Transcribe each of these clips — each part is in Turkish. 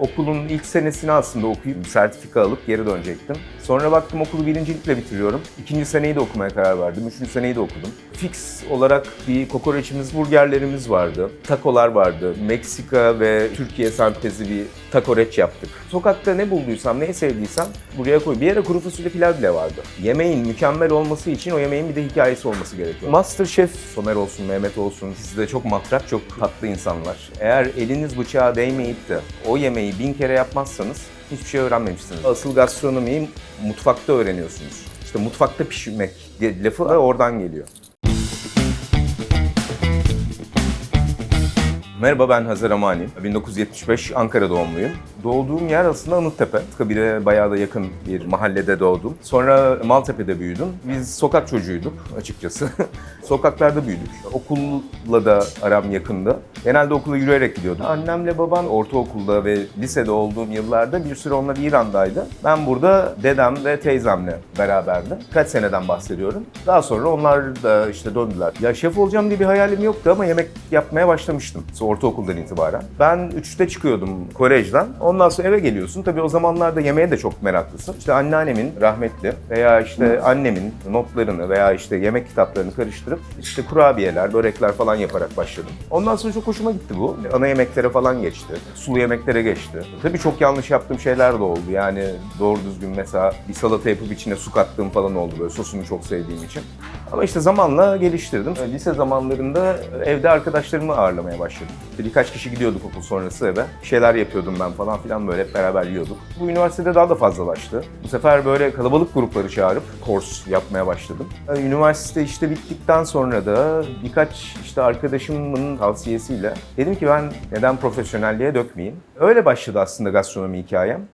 Okulun ilk senesini aslında okuyup sertifika alıp geri dönecektim. Sonra baktım okulu birincilikle bitiriyorum. İkinci seneyi de okumaya karar verdim. Üçüncü seneyi de okudum. Fix olarak bir kokoreçimiz, burgerlerimiz vardı. Takolar vardı. Meksika ve Türkiye sentezi bir takoreç yaptık. Sokakta ne bulduysam, neyi sevdiysem buraya koy. Bir ara kuru fasulye pilav bile vardı. Yemeğin mükemmel olması için o yemeğin bir de hikayesi olması gerekiyor. Masterchef Somer olsun, Mehmet olsun. Siz de çok matrak, çok tatlı insanlar. Eğer eliniz bıçağa değmeyip de o yemeği bin kere yapmazsanız hiçbir şey öğrenmemişsiniz. Asıl gastronomiyi mutfakta öğreniyorsunuz. İşte mutfakta pişirmek lafı da oradan geliyor. Merhaba ben Hazar Amani. 1975 Ankara doğumluyum. Doğduğum yer aslında Anıttepe. Kabire bayağı da yakın bir mahallede doğdum. Sonra Maltepe'de büyüdüm. Biz sokak çocuğuyduk açıkçası. Sokaklarda büyüdük. Okulla da aram yakındı. Genelde okula yürüyerek gidiyordum. Annemle babam ortaokulda ve lisede olduğum yıllarda bir süre onlar İran'daydı. Ben burada dedem ve teyzemle beraberdim. Kaç seneden bahsediyorum. Daha sonra onlar da işte döndüler. Ya şef olacağım diye bir hayalim yoktu ama yemek yapmaya başlamıştım. Ortaokuldan itibaren. Ben 3'te çıkıyordum kolejden. Ondan sonra eve geliyorsun. Tabii o zamanlarda yemeğe de çok meraklısın. İşte anneannemin rahmetli veya işte annemin notlarını veya işte yemek kitaplarını karıştırıp işte kurabiyeler, börekler falan yaparak başladım. Ondan sonra çok hoşuma gitti bu. Ana yemeklere falan geçti. Sulu yemeklere geçti. Tabii çok yanlış yaptığım şeyler de oldu. Yani doğru düzgün mesela bir salata yapıp içine su kattığım falan oldu böyle sosunu çok sevdiğim için. Ama işte zamanla geliştirdim. Lise zamanlarında evde arkadaşlarımı ağırlamaya başladım. Birkaç kişi gidiyorduk okul sonrası eve. Bir şeyler yapıyordum ben falan filan böyle hep beraber yiyorduk. Bu üniversitede daha da fazlalaştı. Bu sefer böyle kalabalık grupları çağırıp kurs yapmaya başladım. Üniversite işte bittikten sonra da birkaç işte arkadaşımın tavsiyesiyle dedim ki ben neden profesyonelliğe dökmeyeyim. Öyle başladı aslında gastronomi hikayem.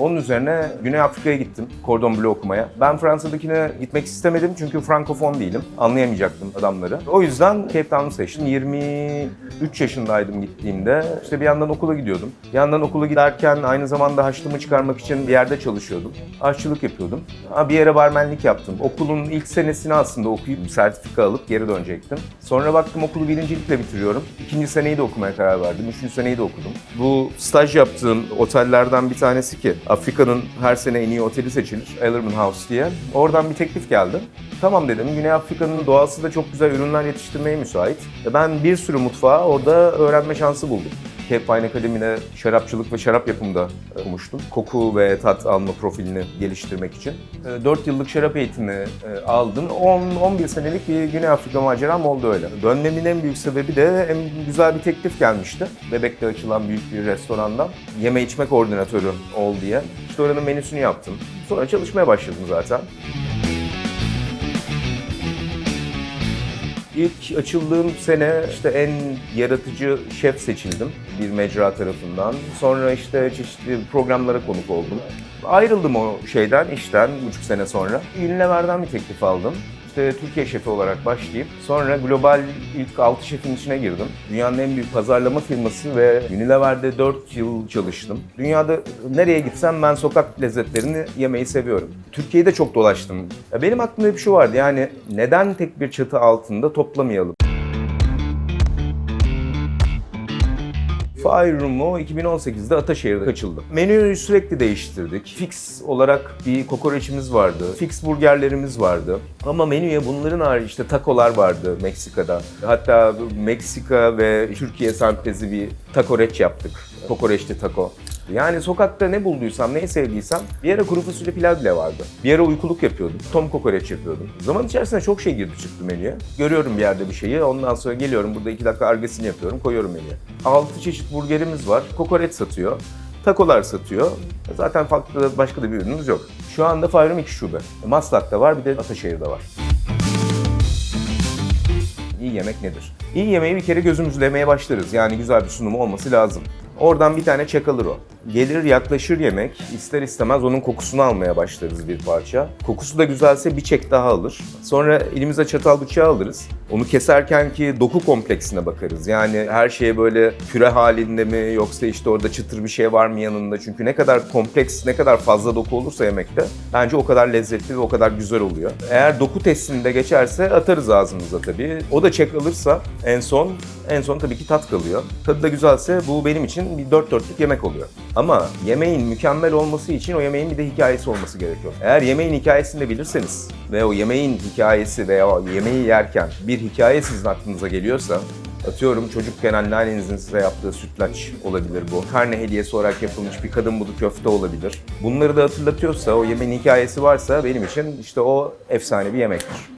Onun üzerine Güney Afrika'ya gittim kordon bleu okumaya. Ben Fransa'dakine gitmek istemedim çünkü frankofon değilim. Anlayamayacaktım adamları. O yüzden Cape Town'u seçtim. 23 yaşındaydım gittiğimde. İşte bir yandan okula gidiyordum. Bir yandan okula giderken aynı zamanda haçlığımı çıkarmak için bir yerde çalışıyordum. Aşçılık yapıyordum. Bir yere barmenlik yaptım. Okulun ilk senesini aslında okuyup sertifika alıp geri dönecektim. Sonra baktım okulu birincilikle bitiriyorum. İkinci seneyi de okumaya karar verdim. Üçüncü seneyi de okudum. Bu staj yaptığım otellerden bir tanesi ki Afrika'nın her sene en iyi oteli seçilir. Ellerman House diye. Oradan bir teklif geldi. Tamam dedim. Güney Afrika'nın doğası da çok güzel ürünler yetiştirmeye müsait. E Ben bir sürü mutfağı orada öğrenme şansı buldum. Cape Pine Akademi'de şarapçılık ve şarap yapımında okumuştum. Koku ve tat alma profilini geliştirmek için. 4 yıllık şarap eğitimi e, aldım. 10-11 senelik bir Güney Afrika maceram oldu öyle. Dönmemin en büyük sebebi de en güzel bir teklif gelmişti. Bebek'te açılan büyük bir restorandan. Yeme içme koordinatörü ol diye. İşte oranın menüsünü yaptım. Sonra çalışmaya başladım zaten. İlk açıldığım sene işte en yaratıcı şef seçildim bir mecra tarafından. Sonra işte çeşitli programlara konuk oldum. Ayrıldım o şeyden, işten buçuk sene sonra. Unilever'den bir teklif aldım. İşte Türkiye şefi olarak başlayıp sonra global ilk 6 şefin içine girdim. Dünyanın en büyük pazarlama firması ve Unilever'de 4 yıl çalıştım. Dünyada nereye gitsem ben sokak lezzetlerini yemeyi seviyorum. Türkiye'de çok dolaştım. Benim aklımda bir şey vardı yani neden tek bir çatı altında toplamayalım? Fire Room'u 2018'de Ataşehir'de açıldı. Menüyü sürekli değiştirdik. Fix olarak bir kokoreçimiz vardı. Fix burgerlerimiz vardı. Ama menüye bunların harici işte takolar vardı Meksika'da. Hatta Meksika ve Türkiye sentezi bir takoreç yaptık. Kokoreçli Yani sokakta ne bulduysam, neyi sevdiysem bir ara kuru fasulye pilav bile vardı. Bir ara uykuluk yapıyordum. Tom kokoreç yapıyordum. Zaman içerisinde çok şey girdi çıktı menüye. Görüyorum bir yerde bir şeyi. Ondan sonra geliyorum burada iki dakika argesini yapıyorum. Koyuyorum menüye. Altı çeşit burgerimiz var. Kokoreç satıyor. Takolar satıyor. Zaten farklı başka da bir ürünümüz yok. Şu anda Fahrim iki şube. Maslak'ta var bir de Ataşehir'de var. İyi yemek nedir? İyi yemeği bir kere gözümüzlemeye başlarız. Yani güzel bir sunumu olması lazım. Oradan bir tane çek alır o. Gelir yaklaşır yemek, ister istemez onun kokusunu almaya başlarız bir parça. Kokusu da güzelse bir çek daha alır. Sonra elimize çatal bıçağı alırız. Onu keserken ki doku kompleksine bakarız. Yani her şeye böyle püre halinde mi yoksa işte orada çıtır bir şey var mı yanında? Çünkü ne kadar kompleks, ne kadar fazla doku olursa yemekte bence o kadar lezzetli ve o kadar güzel oluyor. Eğer doku testinde geçerse atarız ağzımıza tabii. O da çek alırsa en son en son tabii ki tat kalıyor. Tadı da güzelse bu benim için bir dört dörtlük yemek oluyor. Ama yemeğin mükemmel olması için o yemeğin bir de hikayesi olması gerekiyor. Eğer yemeğin hikayesini de bilirseniz ve o yemeğin hikayesi veya yemeği yerken bir hikaye sizin aklınıza geliyorsa Atıyorum çocukken anneannenizin size yaptığı sütlaç olabilir bu. Karne hediyesi olarak yapılmış bir kadın budu köfte olabilir. Bunları da hatırlatıyorsa, o yemeğin hikayesi varsa benim için işte o efsane bir yemektir.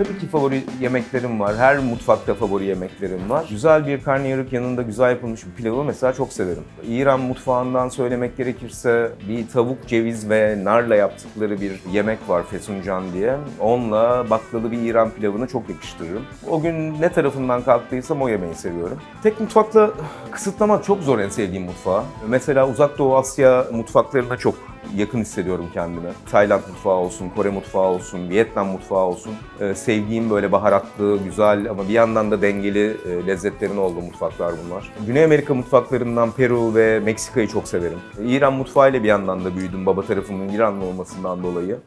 Tabii ki favori yemeklerim var. Her mutfakta favori yemeklerim var. Güzel bir karnıyarık yanında güzel yapılmış bir pilavı mesela çok severim. İran mutfağından söylemek gerekirse bir tavuk, ceviz ve narla yaptıkları bir yemek var fesuncan diye. Onunla baklalı bir İran pilavını çok yakıştırırım. O gün ne tarafından kalktıysam o yemeği seviyorum. Tek mutfakla kısıtlamak çok zor en sevdiğim mutfağı. Mesela Uzak Doğu Asya mutfaklarına çok yakın hissediyorum kendimi. Tayland mutfağı olsun, Kore mutfağı olsun, Vietnam mutfağı olsun. Ee, sevdiğim böyle baharatlı, güzel ama bir yandan da dengeli e, lezzetlerin olduğu mutfaklar bunlar. Güney Amerika mutfaklarından Peru ve Meksika'yı çok severim. İran mutfağıyla bir yandan da büyüdüm baba tarafımın İranlı olmasından dolayı.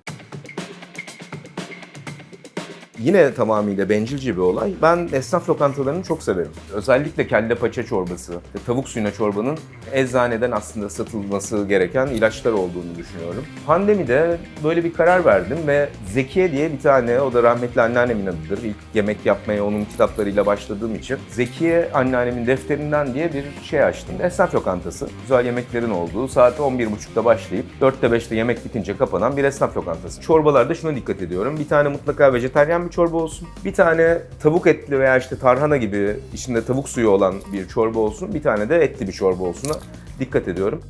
Yine tamamıyla bencilce bir olay. Ben esnaf lokantalarını çok severim. Özellikle kelle paça çorbası, tavuk suyuna çorbanın eczaneden aslında satılması gereken ilaçlar olduğunu düşünüyorum. Pandemide böyle bir karar verdim ve Zekiye diye bir tane, o da rahmetli anneannemin adıdır. İlk yemek yapmaya onun kitaplarıyla başladığım için. Zekiye anneannemin defterinden diye bir şey açtım. Esnaf lokantası. Güzel yemeklerin olduğu, saat 11.30'da başlayıp 4'te 5'te yemek bitince kapanan bir esnaf lokantası. Çorbalarda şuna dikkat ediyorum. Bir tane mutlaka vejetaryen bir çorba olsun. Bir tane tavuk etli veya işte tarhana gibi içinde tavuk suyu olan bir çorba olsun. Bir tane de etli bir çorba olsun. Dikkat ediyorum.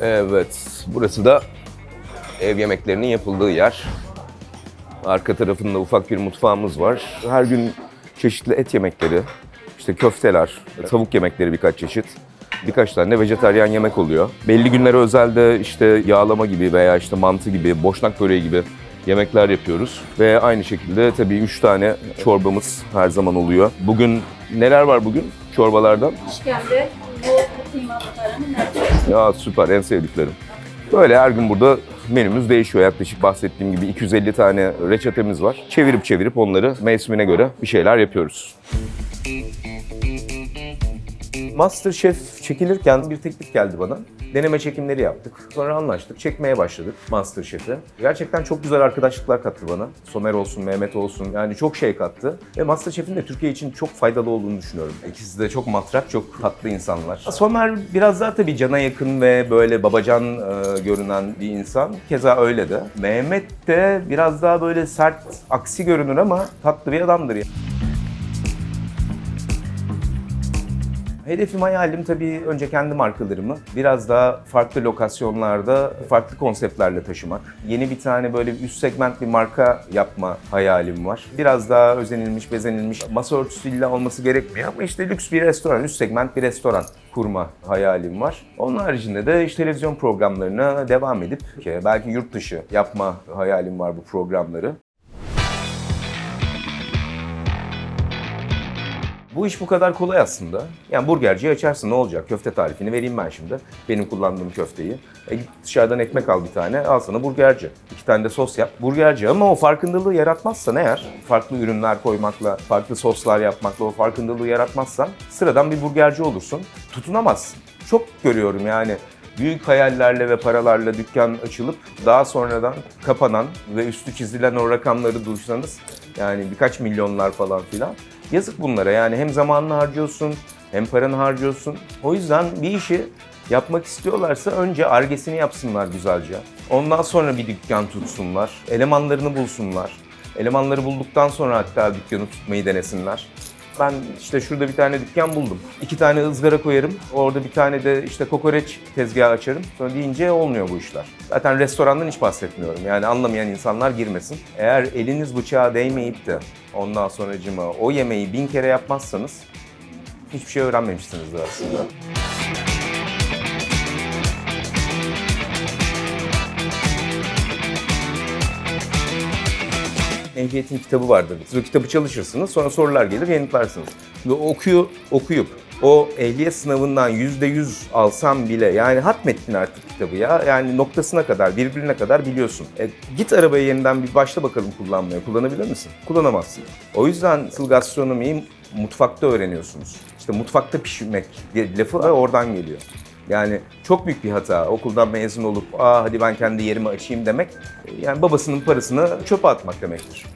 Evet, burası da ev yemeklerinin yapıldığı yer. Arka tarafında ufak bir mutfağımız var. Her gün çeşitli et yemekleri, işte köfteler, tavuk yemekleri birkaç çeşit. Birkaç tane de vejetaryen yemek oluyor. Belli günlere özel de işte yağlama gibi veya işte mantı gibi, boşnak böreği gibi yemekler yapıyoruz. Ve aynı şekilde tabii 3 tane çorbamız her zaman oluyor. Bugün neler var bugün çorbalardan? İşkembe, bu kıyma? Ya süper en sevdiklerim. Böyle her gün burada menümüz değişiyor. Yaklaşık bahsettiğim gibi 250 tane reçetemiz var. Çevirip çevirip onları mevsimine göre bir şeyler yapıyoruz. Masterchef çekilirken bir teklif geldi bana. Deneme çekimleri yaptık. Sonra anlaştık. Çekmeye başladık Masterchef'e. Gerçekten çok güzel arkadaşlıklar kattı bana. Somer olsun, Mehmet olsun. Yani çok şey kattı. Ve Masterchef'in de Türkiye için çok faydalı olduğunu düşünüyorum. İkisi de çok matrak, çok tatlı insanlar. Somer biraz daha tabii cana yakın ve böyle babacan e, görünen bir insan. Keza öyle de. Mehmet de biraz daha böyle sert, aksi görünür ama tatlı bir adamdır ya. Hedefim hayalim tabii önce kendi markalarımı biraz daha farklı lokasyonlarda, farklı konseptlerle taşımak. Yeni bir tane böyle üst segment bir marka yapma hayalim var. Biraz daha özenilmiş, bezenilmiş, masa örtüsü illa olması gerekmiyor ama işte lüks bir restoran, üst segment bir restoran kurma hayalim var. Onun haricinde de işte televizyon programlarına devam edip ki belki yurt dışı yapma hayalim var bu programları. Bu iş bu kadar kolay aslında. Yani burgerciyi açarsın ne olacak? Köfte tarifini vereyim ben şimdi. Benim kullandığım köfteyi. E dışarıdan ekmek al bir tane, al sana burgerci. İki tane de sos yap. Burgerci ama o farkındalığı yaratmazsan eğer, farklı ürünler koymakla, farklı soslar yapmakla o farkındalığı yaratmazsan sıradan bir burgerci olursun. Tutunamazsın. Çok görüyorum yani büyük hayallerle ve paralarla dükkan açılıp daha sonradan kapanan ve üstü çizilen o rakamları duysanız yani birkaç milyonlar falan filan. Yazık bunlara yani hem zamanını harcıyorsun hem paranı harcıyorsun. O yüzden bir işi yapmak istiyorlarsa önce argesini yapsınlar güzelce. Ondan sonra bir dükkan tutsunlar. Elemanlarını bulsunlar. Elemanları bulduktan sonra hatta dükkanı tutmayı denesinler. Ben işte şurada bir tane dükkan buldum. İki tane ızgara koyarım. Orada bir tane de işte kokoreç tezgahı açarım. Sonra deyince olmuyor bu işler. Zaten restorandan hiç bahsetmiyorum. Yani anlamayan insanlar girmesin. Eğer eliniz bıçağa değmeyip de ondan sonracıma o yemeği bin kere yapmazsanız hiçbir şey öğrenmemişsinizdir aslında. Ehliyetin kitabı vardır. Siz o kitabı çalışırsınız, sonra sorular gelir, yanıtlarsınız. Ve okuyu, okuyup o ehliyet sınavından yüzde yüz alsam bile yani hatmettin artık kitabı ya. Yani noktasına kadar, birbirine kadar biliyorsun. E, git arabaya yeniden bir başla bakalım kullanmaya. Kullanabilir misin? Kullanamazsın. O yüzden asıl gastronomiyi mutfakta öğreniyorsunuz. İşte mutfakta pişirmek diye lafı da oradan geliyor. Yani çok büyük bir hata okuldan mezun olup aa hadi ben kendi yerimi açayım demek yani babasının parasını çöpe atmak demektir.